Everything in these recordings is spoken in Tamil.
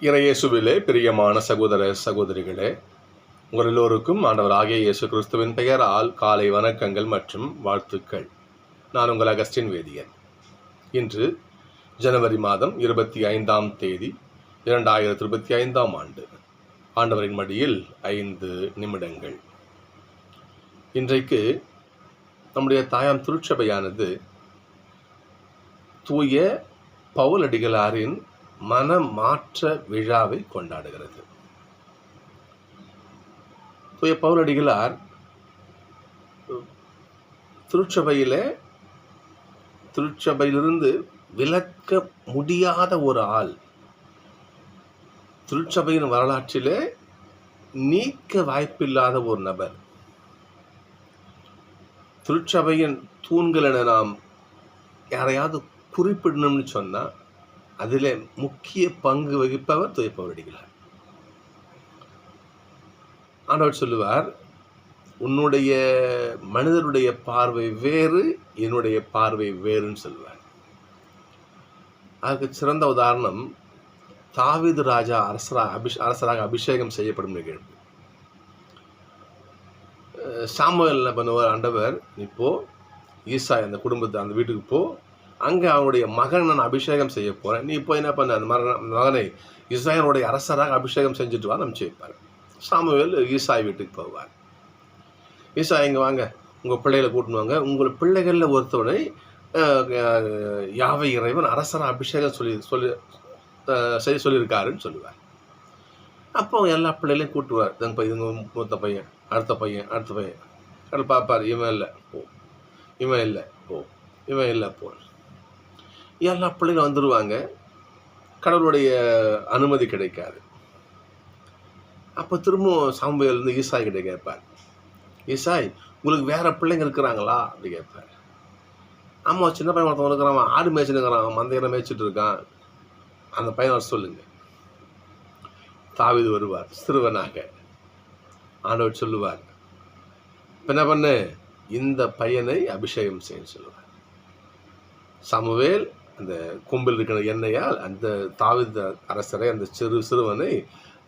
இறையேசுவிலே பிரியமான சகோதர சகோதரிகளே உங்கள் எல்லோருக்கும் ஆண்டவராகிய இயேசு கிறிஸ்துவின் பெயரால் காலை வணக்கங்கள் மற்றும் வாழ்த்துக்கள். நான் உங்கள் அகஸ்டின் வேதியன். இன்று ஜனவரி மாதம் இருபத்தி ஐந்தாம் தேதி இரண்டாயிரத்தி இருபத்தி ஐந்தாம் ஆண்டு. ஆண்டவரின் மடியில் ஐந்து நிமிடங்கள். இன்றைக்கு நம்முடைய தாயாம் திருச்சபையானது தூய பவுலடிகளாரின் மனமாற்ற விழாவை கொண்டாடுகிறது. தூய பவுலடிகளார் திருச்சபையில் திருச்சபையிலிருந்து விலக்க முடியாத ஒரு ஆள் திருச்சபையின் வரலாற்றிலே நீக்க வாய்ப்பில்லாத ஒரு நபர். திருச்சபையின் தூண்கள் என நாம் யாரையாவது குறிப்பிடணும்னு சொன்னால் அதில் முக்கிய பங்கு வகிப்பவர் துயப்பவரடிகளார் ஆண்டவர் சொல்லுவார் உன்னுடைய மனிதருடைய பார்வை வேறு என்னுடைய பார்வை வேறுன்னு சொல்லுவார். அதுக்கு சிறந்த உதாரணம் தாவீது ராஜா அரசராக அபிஷ் அரசராக அபிஷேகம் செய்யப்படும் நிகழ்வு. சாமுவேல் என்ன பண்ணுவார் ஆண்டவர் இப்போ ஈசா அந்த குடும்பத்தை அந்த வீட்டுக்கு போ அங்கே அவனுடைய மகனை நான் அபிஷேகம் செய்ய போகிறேன் நீ இப்போ என்ன பண்ண? அந்த மகன மகனை இஸ்ராயலுடைய அரசராக அபிஷேகம் செஞ்சுட்டு வா அனுப்பிச்சு வைப்பார் சாமுவேல் ஈசாய் வீட்டுக்கு போவார். ஈசா இங்கே வாங்க. உங்கள் பிள்ளைகளை கூட்டின்னு வாங்க. உங்கள் பிள்ளைகளில் ஒருத்தவனை யாவை இறைவன் அரசராக அபிஷேகம் சொல்லி சொல்லி செய்ய சொல்லியிருக்காருன்னு சொல்லுவார். அப்போ எல்லா பிள்ளைகளையும் கூட்டுவார் தங்க பையன் மூத்த பையன் அடுத்த பையன் அடுத்த பையன். கடல் பார்ப்பார். இவன் இல்லை போ. இவன் இல்லை போ. இவன் இல்லை போ. எல்லா பிள்ளைகளும் வந்துடுவாங்க கடவுளுடைய அனுமதி கிடைக்காது. அப்போ திரும்பவும் சாம்புவேல் ஈசாய் கிட்ட கேட்பார். ஈசாய் உங்களுக்கு வேறு பிள்ளைங்க இருக்கிறாங்களா? அப்படி கேட்பார். ஆமாம் சின்ன பையன் ஒருத்தவன் இருக்கிறான். அவன் ஆடு மேய்ச்சினுக்கிறான் மந்தையில மேய்ச்சிட்டு இருக்கான். அந்த பையன் வர சொல்லுங்க. தாவிது வருவார் சிறுவனாக. ஆண்டவர் சொல்லுவார் என்ன பண்ணு? இந்த பையனை அபிஷேகம் செய்ய சொல்லுவார். சமவேல் அந்த கொம்பில் இருக்கிற எண்ணெயால் அந்த தாவித அரசரை அந்த சிறு சிறுவனை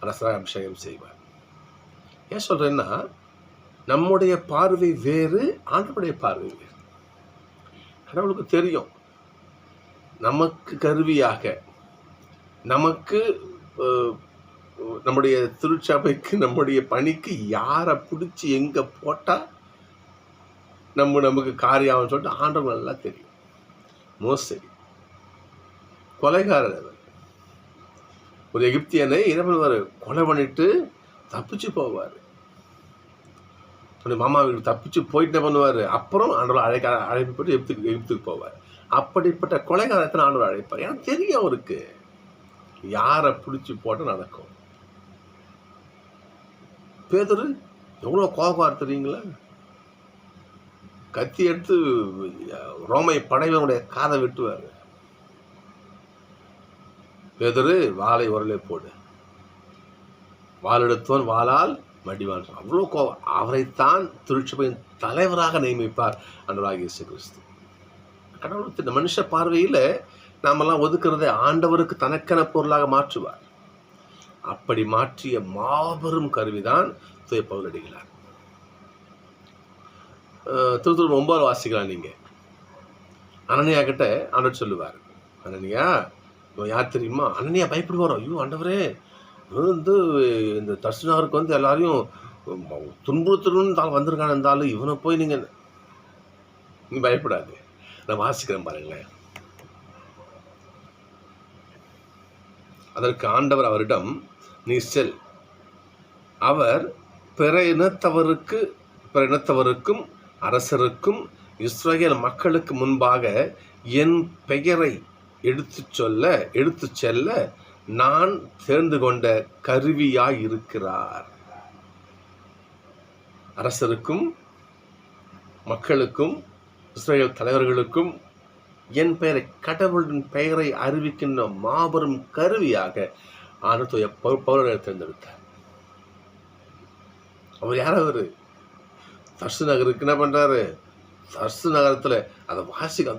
அரசராக அபிஷேகம் செய்வார். ஏன் சொல்கிறேன்னா நம்முடைய பார்வை வேறு ஆண்டவருடைய பார்வை வேறு. கடவுளுக்கு தெரியும். நமக்கு கருவியாக நமக்கு நம்முடைய திருச்சபைக்கு நம்முடைய பணிக்கு யாரை பிடிச்சி எங்கே போட்டால் நம்ம நமக்கு காரியம் சொல்லிட்டு ஆண்டவங்க நல்லா தெரியும். மோஸ்ட் சரி கொலைகாரர் அவர். ஒரு எகிப்தியனை என்ன பண்ணுவார் கொலை பண்ணிட்டு தப்பிச்சு போவார். மாமா வீட்டுக்கு தப்பிச்சு போயிட்டு பண்ணுவார்? அப்புறம் ஆண்டவர் அழைக்க அழைப்புப்பட்டு எகிப்துக்கு எகிப்துக்கு போவார். அப்படிப்பட்ட கொலைகாரத்தை ஆண்டவர் அழைப்பார். ஏன்னா தெரியும் அவருக்கு. யாரை பிடிச்சி போட்டால் நடக்கும். பேதரு எவ்வளோ கோபம் தெரியுங்களா? கத்தி எடுத்து ரோமை படைவனுடைய காதை வெட்டுவார். பேதரு வாளை உரலே போடு. வாள் வாழால் வாளால் மடிவான் அவ்வளோ கோபம் அவரைத்தான் திருச்சபையின் தலைவராக நியமிப்பார் அன்றராக இயேசு கிறிஸ்து கடவுள் மனுஷ பார்வையில் நாமெல்லாம் ஒதுக்குறதை ஆண்டவருக்கு தனக்கென பொருளாக மாற்றுவார். அப்படி மாற்றிய மாபெரும் கருவிதான் தூய பவுலடிகளார் திருத்தூர் ஒன்பது வாசிக்கலாம் நீங்க. அனனியா கிட்ட ஆண்டவர் சொல்லுவார். அனனியா யார் தெரியுமா? அண்ணனையா பயப்படுவாரோ? ஐயோ ஆண்டவரே. வந்து இந்த தர்ஷனாருக்கு வந்து எல்லாரையும் துன்புறுத்தணும்னு தான் வந்திருக்கான இருந்தாலும் இவனை போய் நீங்கள் நீ பயப்படாது. நான் வாசிக்கிறேன் பாருங்களேன். அதற்கு ஆண்டவர் அவரிடம் நீ செல். அவர் பிற இனத்தவருக்கு பிற இனத்தவருக்கும் அரசருக்கும் இஸ்ரேல் மக்களுக்கு முன்பாக என் பெயரை எடுத்துச் சொல்ல எடுத்து செல்ல நான் தேர்ந்து கொண்ட கருவியாய் இருக்கிறார் அரசருக்கும் மக்களுக்கும் இஸ்ரேல் தலைவர்களுக்கும் என் பெயரை கடவுளின் பெயரை அறிவிக்கின்ற மாபெரும் கருவியாக ஆனத்துய பௌரரை தேர்ந்தெடுத்தார். அவர் யார் அவர்? தர்சு நகருக்கு என்ன பண்றாரு? தர்சு நகரத்தில் அதை வாசிக்க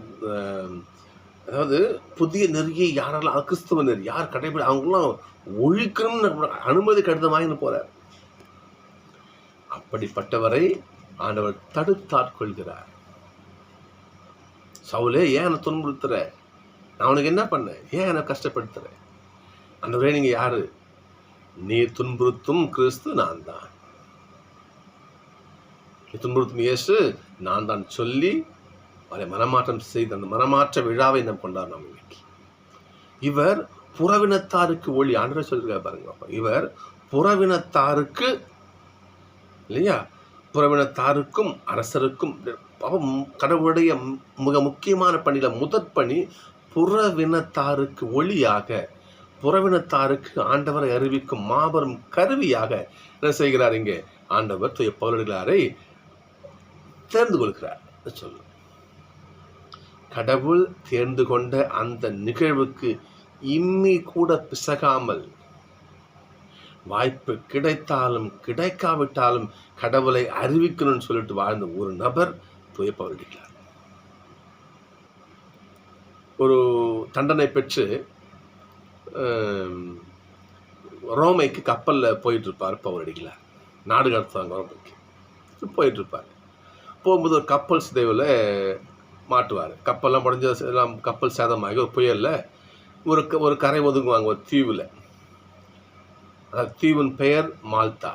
அதாவது புதிய நெறியை யாரெல்லாம் கிறிஸ்துவ நெறி யார் கடைபிடி அவங்களாம் ஒழிக்கணும்னு அனுமதி கடிதம் வாங்கிட்டு போறார். அப்படிப்பட்டவரை ஆண்டவர் தடுத்தாட்கொள்கிறார் சவுலே ஏன் என்னை துன்புறுத்துற? நான் உனக்கு என்ன பண்ணேன்? ஏன் என்னை கஷ்டப்படுத்துற? அந்த நீங்க யாரு? நீ துன்புறுத்தும் கிறிஸ்து நான் தான். நீ துன்புறுத்தும் இயேசு நான் தான் சொல்லி அவரை மனமாற்றம் செய்த அந்த மனமாற்ற விழாவை நாம் கொண்டாடுறோம் இன்னைக்கு. இவர் புறவினத்தாருக்கு ஒளி ஆண்டு சொல்லியிருக்காரு பாருங்க இவர் புறவினத்தாருக்கு இல்லையா? புறவினத்தாருக்கும் அரசருக்கும் பாவம் கடவுளுடைய மிக முக்கியமான பணியில் முதற் பணி புறவினத்தாருக்கு ஒளியாக புறவினத்தாருக்கு ஆண்டவரை அறிவிக்கும் மாபெரும் கருவியாக என்ன செய்கிறார் இங்கே? ஆண்டவர் தூய பவுலடிகளாரை தேர்ந்து கொள்கிறார். சொல்லு. கடவுள் தேர்ந்து கொண்ட அந்த நிகழ்வுக்கு இம்மி கூட பிசகாமல் வாய்ப்பு கிடைத்தாலும் கிடைக்காவிட்டாலும் கடவுளை அறிவிக்கணும்னு சொல்லிட்டு வாழ்ந்த ஒரு நபர் தூய ஒரு தண்டனை பெற்று ரோமைக்கு கப்பலில் போயிட்டு இருப்பார் நாடு கடத்துவாங்க ரோமைக்கு. போயிட்டுருப்பார். போகும்போது ஒரு கப்பல் சிதைவில் மாட்டுவார் கப்பல்லாம் முடிஞ்ச எல்லாம் கப்பல் சேதமாகி ஒரு புயலில் ஒரு க- ஒரு கரை ஒதுங்குவாங்க ஒரு தீவில். அதாவது தீவின் பெயர் மால்டா.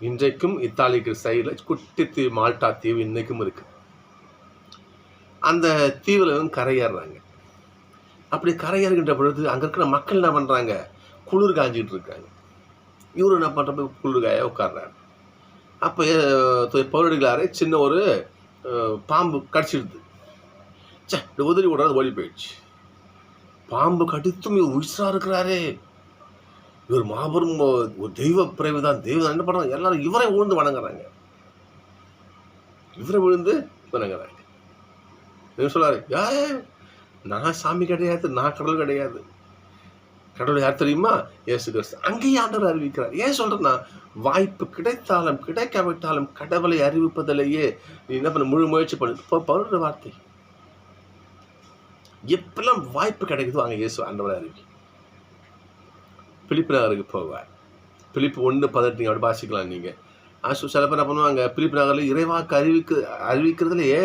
இன்றைக்கும் இத்தாலிக்கு சைடில் குட்டி தீவு மால்டா தீவு இன்றைக்கும் இருக்குது அந்த தீவில் கரையேறுறாங்க. அப்படி கரையேறுகின்ற பொழுது அங்கே இருக்கிற மக்கள் என்ன பண்ணுறாங்க குளிர் காஞ்சிக்கிட்டு இருக்காங்க. இவரு என்ன பண்ணுறப்ப குளிர் காய உட்கார்றாரு. அப்போ பௌரடிகளாரே சின்ன ஒரு பாம்பு கடிச்சிடுது. சே இந்த உதறி ஓடுறது ஓடி போயிடுச்சு. பாம்பு கடித்தும் இவர் உயிர்ஸா இருக்கிறாரே. இவர் மாபெரும் ஒரு தெய்வ பிறவி தான் தெய்வம் என்ன பண்ணுறாங்க எல்லாரும் இவரை விழுந்து வணங்குறாங்க. இவரை விழுந்து வணங்குறாங்க. இவர் சொல்றாரு? ஏ நான் சாமி கிடையாது நான் கடவுள் கிடையாது. கடவுள் யார் தெரியுமா? இயேசு கிறிஸ்து. அங்கேயே ஆண்டவர் அறிவிக்கிறார். ஏன் சொல்றேன்னா வாய்ப்பு கிடைத்தாலும் கிடைக்காவிட்டாலும் கடவுளை அறிவிப்பதிலேயே நீ என்ன பண்ண முழு முயற்சி பண்ணு. இப்போ வார்த்தை. எப்பெல்லாம் வாய்ப்பு கிடைக்குதோ அங்கே இயேசு ஆண்டவரை இருக்கு. பிலிப்பு நகருக்கு போவார். பிலிப்பு ஒன்று பதினெட்டு நீங்கள் அப்படி வாசிக்கலாம் நீங்கள் ஆசு சில பேர் என்ன பண்ணுவாங்க பிலிப்பு நகரில் இறைவாக்கு அறிவிக்க அறிவிக்கிறதுலையே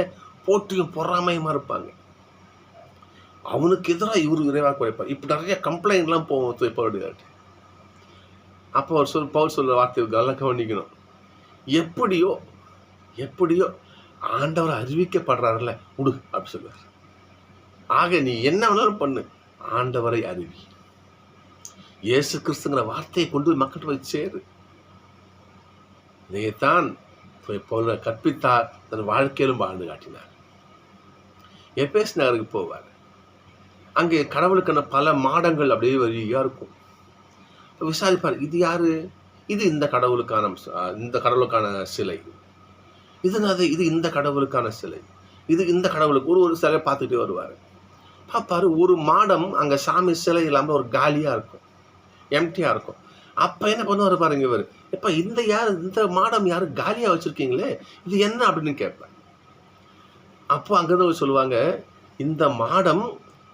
போட்டியும் பொறாமையுமா இருப்பாங்க. அவனுக்கு எதிராக இவரு இறைவாக்கு வைப்பார் இப்போ நிறைய கம்ப்ளைண்ட்லாம் போவோம் துவைப்பாடு அப்போ அவர் சொல் பவுல் சொல்கிற வார்த்தை நல்லா கவனிக்கணும். எப்படியோ எப்படியோ ஆண்டவர் அறிவிக்கப்படுறாருல்ல உடு அப்படி சொல்லுவார். ஆக நீ என்ன வேணாலும் பண்ணு. ஆண்டவரை அறிவி. இயேசு கிறிஸ்துங்கிற வார்த்தையை கொண்டு போய் மக்கள்கிட்ட போய் சேரு. இதைத்தான் போல கற்பித்தார். தன் வாழ்க்கையிலும் வாழ்ந்து காட்டினார். எபேஸ் நகருக்கு போவார். அங்கே கடவுளுக்கான பல மாடங்கள் அப்படியே வழியாக இருக்கும். விசாரிப்பார் இது யாரு? இது இந்த கடவுளுக்கான இந்த கடவுளுக்கான சிலை. இது அது இது இந்த கடவுளுக்கான சிலை. இது இந்த கடவுளுக்கு. ஒரு ஒரு சிலை பார்த்துட்டே வருவார். பார்த்தாரு ஒரு மாடம் அங்கே சாமி சிலை இல்லாமல் ஒரு காலியாக இருக்கும். எம்டியாக இருக்கும். அப்போ என்ன பண்ணுவார் பாருங்க இவர். இப்போ இந்த யார் இந்த மாடம் யார் காலியாக வச்சுருக்கீங்களே? இது என்ன? அப்படின்னு கேட்பேன் அப்போ அங்கேருந்து சொல்லுவாங்க இந்த மாடம்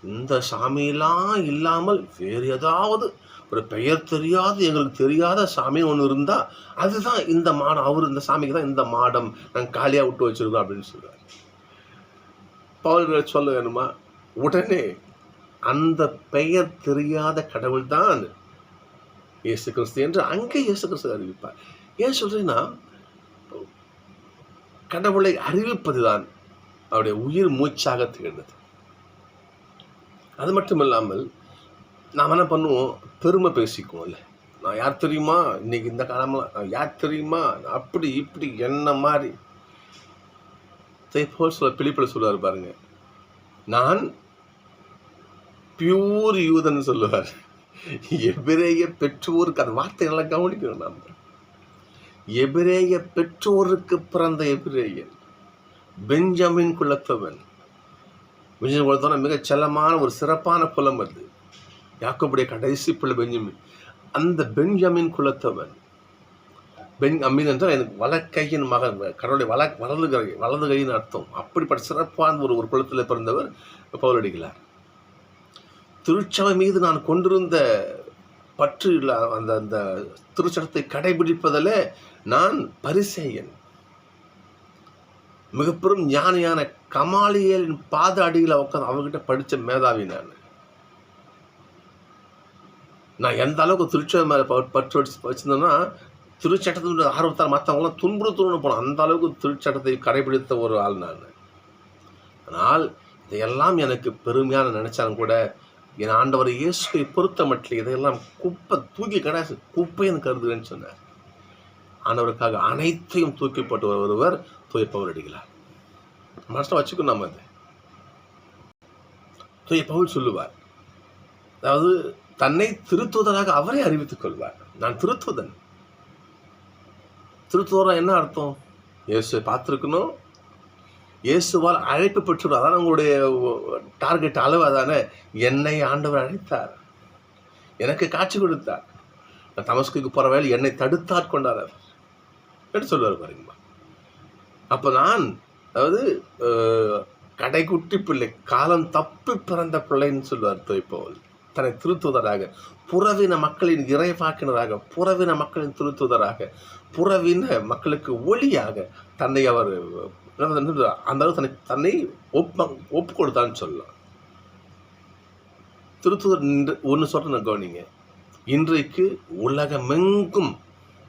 இந்த சாமியெல்லாம் இல்லாமல் வேறு ஏதாவது ஒரு பெயர் தெரியாத எங்களுக்கு தெரியாத சாமி ஒன்று இருந்தால் அதுதான் இந்த மாடம். அவர் இந்த சாமிக்கு தான் இந்த மாடம். நாங்கள் காலியாக விட்டு வச்சுருக்கோம் அப்படின்னு சொல்லுவார். பவுல் சொல்ல வேணுமா? உடனே அந்த பெயர் தெரியாத கடவுள் தான் இயேசு கிறிஸ்து என்று அங்கே இயேசு கிறிஸ்து அறிவிப்பார். ஏன் சொல்றேன்னா கடவுளை அறிவிப்பதுதான் அவருடைய உயிர் மூச்சாக திகழ்ந்தது. அது மட்டும் இல்லாமல் நாம் என்ன பண்ணுவோம்? பெருமை பேசிக்குவோம்ல. நான் யார் தெரியுமா? இன்னைக்கு இந்த காலமெல்லாம் நான் யார் தெரியுமா? நான் அப்படி இப்படி என்ன மாதிரி. போல் சொல்ல பிலிப்பில் சொல்லுவார் பாருங்க நான் பியூர் யூதன் சொல்லுவார். எபிரேய பெற்றோருக்கு அந்த வார்த்தை நல்லா கவனிக்கணும் நாம். எபிரேய பெற்றோருக்கு பிறந்த எபிரேயன் பெஞ்சமின் குலத்தவன். பெஞ்சமின் குலத்தவன் மிகச் செல்லமான ஒரு சிறப்பான குலம் அது. யாக்கோபுடைய கடைசி பிள்ளை பெஞ்சமின். அந்த பெஞ்சமின் குலத்தவன். பெண் அம்மீன் என்றால் எனக்கு வலக்கையின் மகன் கடவுளுடைய வல வலது கை வலது கையின் அர்த்தம். அப்படிப்பட்ட சிறப்பான ஒரு ஒரு குலத்தில் பிறந்தவர் பவுலடிகளார் திருச்சபை மீது நான் கொண்டிருந்த பற்று இல்ல அந்த அந்த திருச்சடத்தை கடைபிடிப்பதில் நான் பரிசேயன். மிகப்பெரும் ஞானியான கமாலியலின் பாத அடியில் உட்காந்து அவங்ககிட்ட படித்த மேதாவி நான். நான் எந்த அளவுக்கு திருச்சபை மேலே பற்று வச்சு வச்சுருந்தேன்னா திருச்சட்டத்தினுடைய ஆர்வத்தால் மற்றவங்களாம் துன்புறுத்தணும்னு போனோம் அந்த அளவுக்கு திருச்சட்டத்தை கடைபிடித்த ஒரு ஆள் நான். ஆனால் இதையெல்லாம் எனக்கு பெருமையான நினைச்சாலும் கூட என் ஆண்டவர் இயேசுவை பொறுத்த மட்டும் இதையெல்லாம் குப்பை தூக்கி கிடையாது குப்பைன்னு கருதுகிறேன்னு சொன்னார். ஆண்டவருக்காக அனைத்தையும் தூக்கி போட்டு ஒருவர் தூய பவுல் அடிகளார். மனசில் வச்சுக்கணும் நம்ம அது தூய சொல்லுவார். அதாவது தன்னை திருத்துவதனாக அவரே அறிவித்துக் கொள்வார். நான் திருத்துவதன். திருத்துவரம் என்ன அர்த்தம்? இயேசுவை பார்த்துருக்கணும் இயேசுவால் அழைப்பு பெற்றவர் அதான் உங்களுடைய டார்கெட் அளவு. அதானே? என்னை ஆண்டவர் அழைத்தார். எனக்கு காட்சி கொடுத்தார். நான் தமஸ்குக்கு போகிற வேலை என்னை தடுத்தாற் கொண்டார் அவர். என்று சொல்லுவார் பாருங்கம்மா. அப்போ நான் அதாவது கடைக்குட்டி பிள்ளை காலம் தப்பி பிறந்த பிள்ளைன்னு சொல்லுவார் தோய்ப்பவள் தன்னை திருத்துவதராக புறவின மக்களின் இறைவாக்கினராக புறவின மக்களின் திருத்துவதராக புறவின மக்களுக்கு ஒளியாக தன்னை அவர் அந்த அளவு தன்னை தன்னை ஒப்ப ஒப்பு கொடுத்தான்னு சொல்லலாம். திருத்தூர் நின்று ஒன்று சொல்கிறேன் கவனிங்க. இன்றைக்கு உலகமெங்கும்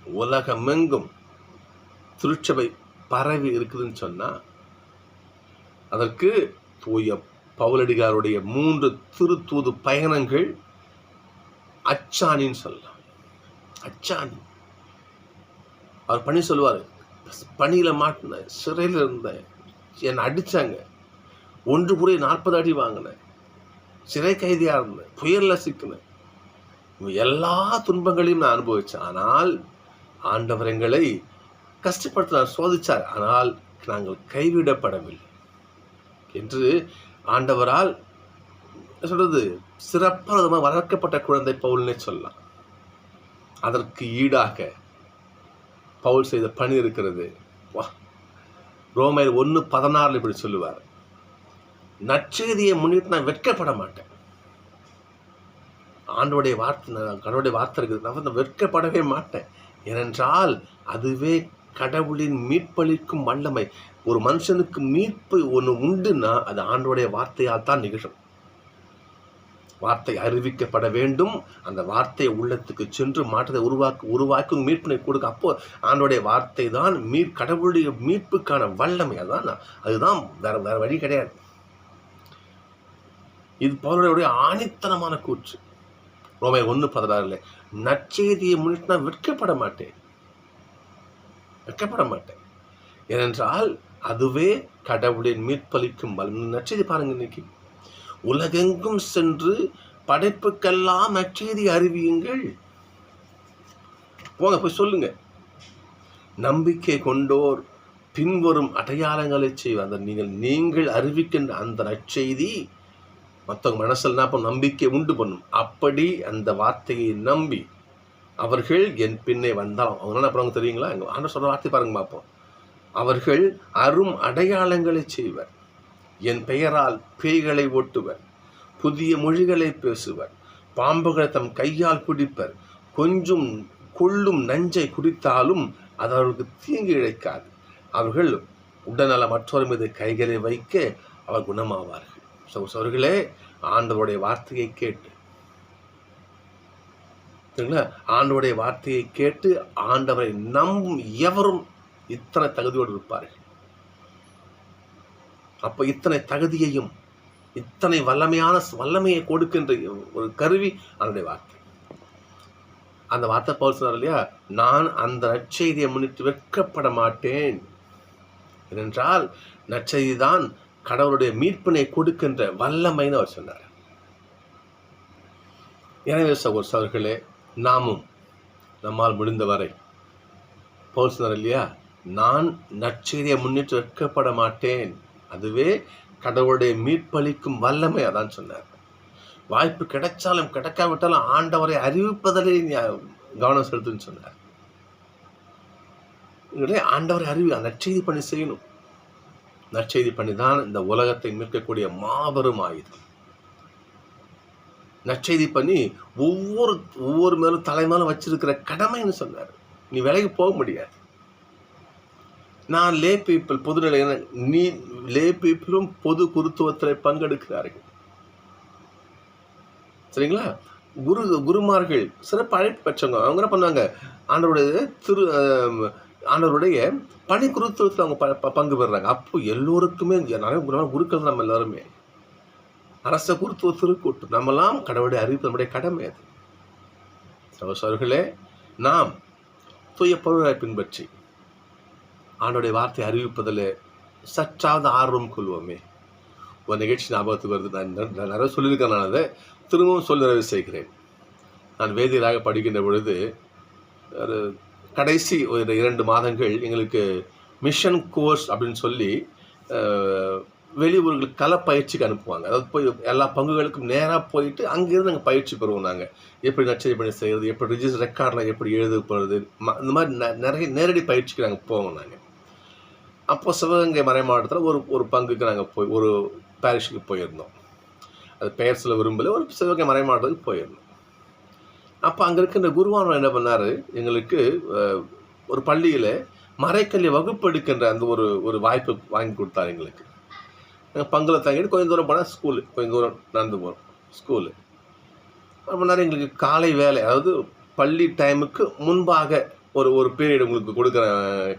உலகமெங்கும் திருச்சபை பரவி இருக்குதுன்னு சொன்னால் அதற்கு தூய பவுலடிகாருடைய மூன்று திருத்தூது பயணங்கள் அச்சாணின்னு சொல்லலாம். அச்சாணி. அவர் பண்ணி சொல்லுவார். பணியில் மாட்டினேன். சிறையில் இருந்தேன். என்னை அடித்தாங்க ஒன்று புரிய நாற்பது அடி வாங்கினேன். சிறை கைதியாக இருந்தேன். புயலில் சிக்கினேன். எல்லா துன்பங்களையும் நான் அனுபவித்தேன் ஆனால் ஆண்டவர் எங்களை கஷ்டப்படுத்தினார் சோதித்தார் ஆனால் நாங்கள் கைவிடப்படவில்லை என்று ஆண்டவரால் சொல்றது? சிறப்பாக வளர்க்கப்பட்ட குழந்தை பவுல்னே சொல்லலாம். அதற்கு ஈடாக பவுல் செய்த பணி இருக்கிறது. வா. ரோமையர் ஒன்று பதினாறில் இப்படி சொல்லுவார். நற்செய்தியை முன்னிட்டு நான் வெட்கப்பட மாட்டேன். ஆண்டோடைய வார்த்தை கடவுடைய வார்த்தை இருக்குது. நான் வெட்கப்படவே மாட்டேன். ஏனென்றால் அதுவே கடவுளின் மீட்பளிக்கும் வல்லமை. ஒரு மனுஷனுக்கு மீட்பு ஒன்று உண்டுன்னா அது ஆண்டோடைய வார்த்தையால் தான் நிகழும். வார்த்தை அறிவிக்கப்பட வேண்டும். அந்த வார்த்தையை உள்ளத்துக்கு சென்று மாற்றத்தை உருவாக்கு உருவாக்கும் மீட்பினை கொடுக்க. அப்போ ஆண்டோடைய வார்த்தை தான் மீட் கடவுளுடைய மீட்புக்கான வல்லமை. அதான் அதுதான் வேற வேற வழி கிடையாது. இது பவுலுடைய ஆணித்தனமான கூற்று. ரோமை ஒன்று பதினாறுல நற்செய்தியை முன்னிட்டு நான் வெட்கப்பட மாட்டேன். வெட்கப்பட மாட்டேன். ஏனென்றால் அதுவே கடவுளின் மீட்பளிக்கும் நற்செய்தி பாருங்க இன்னைக்கு. உலகெங்கும் சென்று படைப்புக்கெல்லாம் நற்செய்தி அறிவியுங்கள். போங்க போய் சொல்லுங்க. நம்பிக்கை கொண்டோர் பின்வரும் அடையாளங்களை செய்வார். அந்த நீங்கள் நீங்கள் அறிவிக்கின்ற அந்த நற்செய்தி மற்றவங்க மனசில் அப்போ நம்பிக்கை உண்டு பண்ணும். அப்படி அந்த வார்த்தையை நம்பி அவர்கள் என் பின்னே வந்தாலும் அவங்க என்ன அப்புறம் தெரியுங்களா? எங்கள் ஆண்ட சொல்கிற வார்த்தை பாருங்க பார்ப்போம். அவர்கள் அரும் அடையாளங்களை செய்வர். என் பெயரால் பேய்களை ஓட்டுவர் புதிய மொழிகளை பேசுவர் பாம்புகளை தம் கையால் பிடிப்பர் கொஞ்சம் கொள்ளும் நஞ்சை குடித்தாலும் அது அவர்களுக்கு தீங்கு இழைக்காது. அவர்கள் உடல்நல மற்றொரு மீது கைகளை வைக்க அவர் குணமாவார்கள். ஸோ அவர்களே ஆண்டவருடைய வார்த்தையை கேட்டு சரிங்களா? ஆண்டவருடைய வார்த்தையை கேட்டு ஆண்டவரை நம்பும் எவரும் இத்தனை தகுதியோடு இருப்பார்கள். அப்போ இத்தனை தகுதியையும் இத்தனை வல்லமையான வல்லமையை கொடுக்கின்ற ஒரு கருவி அதனுடைய வார்த்தை. அந்த வார்த்தை பவுல் சொன்னார் இல்லையா? நான் அந்த நற்செய்தியை முன்னிட்டு வெட்கப்பட மாட்டேன். ஏனென்றால் நற்செய்தி தான் கடவுளுடைய மீட்பினை கொடுக்கின்ற வல்லமைன்னு அவர் சொன்னார். எனவே சகோர் சவர்களே நாமும் நம்மால் முடிந்தவரை பவுல் சொன்னார் இல்லையா? நான் நற்செய்தியை முன்னிட்டு வெட்கப்பட மாட்டேன். அதுவே கடவுளுடைய மீட்பளிக்கும் வல்லமை அதான் சொன்னார். வாய்ப்பு கிடைச்சாலும் கிடைக்காவிட்டாலும் ஆண்டவரை அறிவிப்பதிலே கவனம் செலுத்துன்னு சொன்னார். ஆண்டவரை அறிவி நற்செய்தி பண்ணி செய்யணும். நற்செய்தி பண்ணி தான் இந்த உலகத்தை மீட்கக்கூடிய மாபெரும் ஆயுதம். நற்செய்தி பண்ணி ஒவ்வொரு ஒவ்வொரு மேலும் தலை மேலும் வச்சிருக்கிற கடமைன்னு சொன்னார். நீ விலைக்கு போக முடியாது. நான் லே பீப்புள் பொதுநிலை நீ லே பீப்புளும் பொது குருத்துவத்தில் பங்கெடுக்கிறார்கள். சரிங்களா? குரு குருமார்கள் சிறப்பு அழைப்பு பெற்றவங்க. அவங்க என்ன பண்ணாங்க ஆண்டவருடைய திரு ஆண்டவருடைய பணி குருத்துவத்தில் அவங்க ப- ப- பங்கு பெறுறாங்க. அப்போ எல்லோருக்குமே நிறைய குருக்கள் நம்ம எல்லாருமே. அரச குருத்துவ திருக்கூட்டு நம்மெல்லாம் கடவுளுடைய அறிவிப்பு நம்முடைய கடமை அது. அவர்களே நாம் தூய பொருளை பின்பற்றி ஆண்டோடைய வார்த்தை அறிவிப்பதில் சற்றாவது ஆர்வம் கொள்வோமே. ஒரு நிகழ்ச்சி ஞாபகத்துக்கு வருது. நான் நிறைய சொல்லியிருக்கேன். நான் அதை திரும்பவும் சொல்ல நிறைவு செய்கிறேன். நான் வேதியராக படிக்கின்ற பொழுது ஒரு கடைசி ஒரு இரண்டு மாதங்கள் எங்களுக்கு மிஷன் கோர்ஸ் அப்படின்னு சொல்லி வெளியூர்களுக்கு கல பயிற்சிக்கு அனுப்புவாங்க. அதாவது போய் எல்லா பங்குகளுக்கும் நேராக போயிட்டு அங்கேருந்து நாங்கள் பயிற்சி பெறுவோம் நாங்கள் எப்படி நச்சரி பண்ணி செய்கிறது எப்படி ரிஜிஸ்டர் ரெக்கார்டில் எப்படி எழுத போகிறது இந்த மாதிரி நிறைய நேரடி பயிற்சிக்கு நாங்கள் போவோம் நாங்கள் அப்போ சிவகங்கை மறை மாவட்டத்தில் ஒரு ஒரு பங்குக்கு நாங்கள் போய் ஒரு பேரிஷுக்கு போயிருந்தோம். அது பெயர் சொல்ல விரும்பல ஒரு சிவகங்கை மறை மாவட்டத்துக்கு போயிருந்தோம். அப்போ அங்கே இருக்கின்ற குருவானவர் என்ன பண்ணார்? எங்களுக்கு ஒரு பள்ளியில் மறைக்கல்வி வகுப்பு எடுக்கின்ற அந்த ஒரு ஒரு வாய்ப்பு வாங்கி கொடுத்தாரு எங்களுக்கு. நாங்கள் பங்கில் தங்கிட்டு கொஞ்சம் தூரம் போனால் ஸ்கூலு கொஞ்சம் தூரம் நடந்து போகிறோம் ஸ்கூலு ஒரு நேரம் எங்களுக்கு காலை வேலை அதாவது பள்ளி டைமுக்கு முன்பாக ஒரு ஒரு பீரியட் உங்களுக்கு கொடுக்குற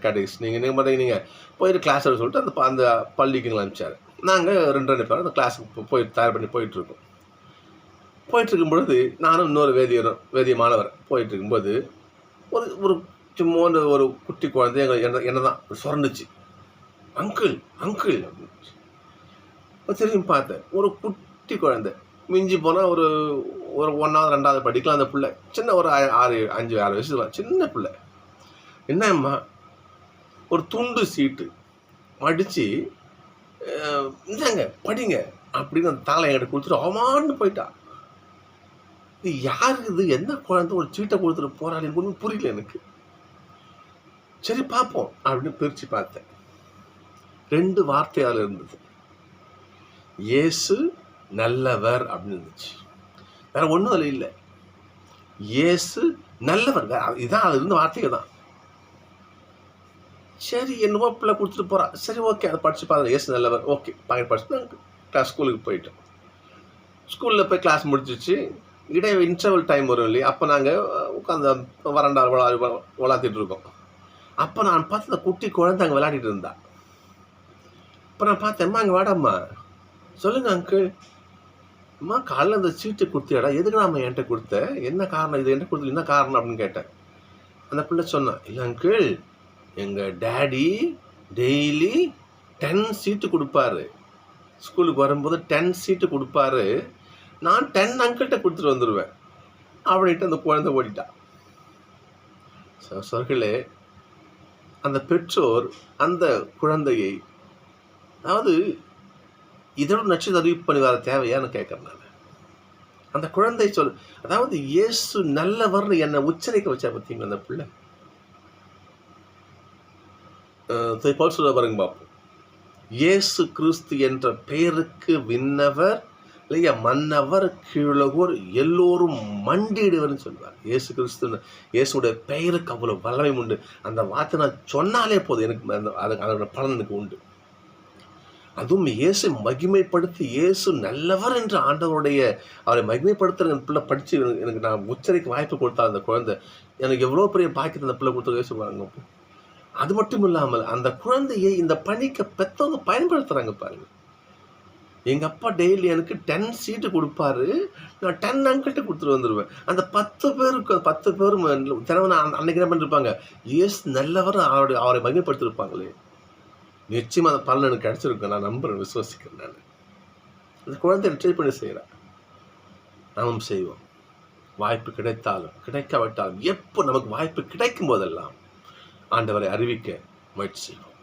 கேட்டகிரிஸ் நீங்கள் நீங்கள் பார்த்தீங்க நீங்கள் போயிட்டு கிளாஸ் எடுக்க சொல்லிட்டு அந்த அந்த பள்ளிக்கு எங்களை அனுப்பிச்சாரு. நாங்கள் ரெண்டு ரெண்டு பேரும் அந்த கிளாஸுக்கு போய் தயார் பண்ணி போயிட்டுருக்கோம். போயிட்டுருக்கும் பொழுது நானும் இன்னொரு வேதியரும் வேதிய மாணவர் போயிட்டு இருக்கும்போது ஒரு ஒரு சும்மா ஒரு குட்டி குழந்தை எங்களை என்ன என்ன தான் சுரண்டுச்சு. அங்கிள் அங்கிள் அப்படின்னு திரும்பி பார்த்தேன் ஒரு குட்டி குழந்தை. மிஞ்சி போனால் ஒரு ஒரு ஒன்றாவது ரெண்டாவது படிக்கலாம் அந்த பிள்ளை. சின்ன ஒரு ஆறு அஞ்சு ஆறு வயசு சின்ன பிள்ளை. என்னம்மா ஒரு துண்டு சீட்டு மடித்து இந்தாங்க படிங்க அப்படின்னு அந்த தாளை என்கிட்ட கொடுத்துட்டு அவமான்னு போயிட்டா. இது யாரு இது? எந்த குழந்தை? ஒரு சீட்டை கொடுத்துட்டு போறாள் ஒன்றும் புரியல எனக்கு. சரி பார்ப்போம் அப்படின்னு பிரித்து பார்த்தேன். ரெண்டு வார்த்தையால் இருந்தது. இயேசு நல்லவர் அப்படின்னு இருந்துச்சு. வேற ஒன்றும் அதில் இல்லை. இயேசு நல்லவர். வேற- இதான் அது இருந்த வார்த்தைகள் தான். சரி என்னவோ பிள்ளை கொடுத்துட்டு போகிறான் சரி ஓகே அதை படிச்சு பார்த்து எஸ் நல்லவர் ஓகே பாக்கெட் படிச்சு நாங்கள் கிளாஸ் ஸ்கூலுக்கு போயிட்டோம். ஸ்கூலில் போய் கிளாஸ் முடிச்சிச்சு இடை இன்டர்வல் டைம் வரும் இல்லையா? அப்போ நாங்கள் உட்காந்து வறண்டா விளா விளாத்திட்டு இருக்கோம். அப்போ நான் பார்த்து அந்த குட்டி குழந்தை அங்கே விளையாடிட்டு இருந்தா. இப்போ நான் பார்த்தேம்மா அங்கே வாடாம்மா. சொல்லுங்க அங்கிள் அம்மா காலைல அந்த சீட்டு கொடுத்தியாடா. எதுக்கு நான் என்கிட்ட கொடுத்தேன் என்ன காரணம்? இது என்கிட்ட கொடுத்து என்ன காரணம்? அப்படின்னு கேட்டேன். அந்த பிள்ளை சொன்னான் இல்லை அங்கிள் எங்கள் டேடி டெய்லி டென் சீட்டு கொடுப்பாரு. ஸ்கூலுக்கு வரும்போது டென் சீட்டு கொடுப்பாரு. நான் டென் அங்கிள்கிட்ட கொடுத்துட்டு வந்துடுவேன் அப்படின்ட்டு அந்த குழந்தை ஓடிட்டா. சொர்களே அந்த பெற்றோர் அந்த குழந்தையை அதாவது இதோட நட்சத்திர அறிவிப்பு பண்ணி வர தேவையான்னு கேட்குறேன் நான். அந்த குழந்தை சொல் அதாவது இயேசு நல்லவர்னு என்னை உச்சரிக்க வச்சா பார்த்தீங்களா அந்த பிள்ளை? அஹ் சொல்ல பாருங்க பார்ப்போம் இயேசு கிறிஸ்து என்ற பெயருக்கு விண்ணவர் இல்லையா மன்னவர் கீழகோர் எல்லோரும் மண்டிடுவர்னு சொல்வார். இயேசு கிறிஸ்து இயேசுடைய பெயருக்கு அவ்வளோ வல்லமை உண்டு. அந்த வார்த்தை நான் சொன்னாலே போதும். எனக்கு அந்த அது அதோட பலன் எனக்கு உண்டு. அதுவும் இயேசு மகிமைப்படுத்தி இயேசு நல்லவர் என்ற ஆண்டவருடைய அவரை மகிமைப்படுத்துற என் பிள்ளை படித்து எனக்கு எனக்கு நான் உச்சரிக்க வாய்ப்பு கொடுத்தா அந்த குழந்தை எனக்கு எவ்வளோ பெரிய பாக்கியத்தை அந்த பிள்ளை கொடுத்து இயேசு பாருங்க அது மட்டும் இல்லாமல் அந்த குழந்தையை இந்த பணிக்கு பெற்றவங்க பயன்படுத்துகிறாங்க பாருங்க. எங்கள் அப்பா டெய்லி எனக்கு டென் சீட்டு கொடுப்பாரு. நான் டென் அங்கிட்ட கொடுத்துட்டு வந்துடுவேன் அந்த பத்து பேருக்கு பத்து பேரும் தினமும் நான் அன்னைக்கு என்ன பண்ணிருப்பாங்க? எஸ் நல்லவர் அவருடைய அவரை மகிமைப்படுத்திருப்பாங்களே. நிச்சயமாக அந்த பலன் எனக்கு கிடைச்சிருக்கும். நான் நம்புறேன் விசுவசிக்கிறேன் நான். அந்த குழந்தை ட்ரை பண்ணி செய்கிறேன் நாமும் செய்வோம். வாய்ப்பு கிடைத்தாலும் கிடைக்காவிட்டாலும் எப்போ நமக்கு வாய்ப்பு கிடைக்கும் போதெல்லாம் ஆண்டவரை அறிவிக்க முயற்சி செய்வோம்.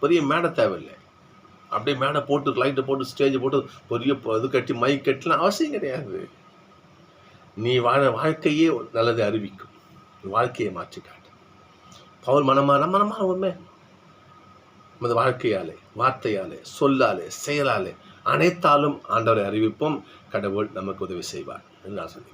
பெரிய மேடை தேவையில்லை. அப்படியே மேடை போட்டு லைட்டை போட்டு ஸ்டேஜ் போட்டு பெரிய இது கட்டி மைக் கட்டலாம் அவசியம் கிடையாது. நீ வாழ வாழ்க்கையே நல்லதை அறிவிக்கும். வாழ்க்கையை மாற்றி காட்டு. பவுல் மனமான மனமாற உண்மை நமது வாழ்க்கையாலே வார்த்தையாலே சொல்லாலே செயலாலே அனைத்தாலும் ஆண்டவரை அறிவிப்போம். கடவுள் நமக்கு உதவி செய்வார் என்று நான் சொல்லி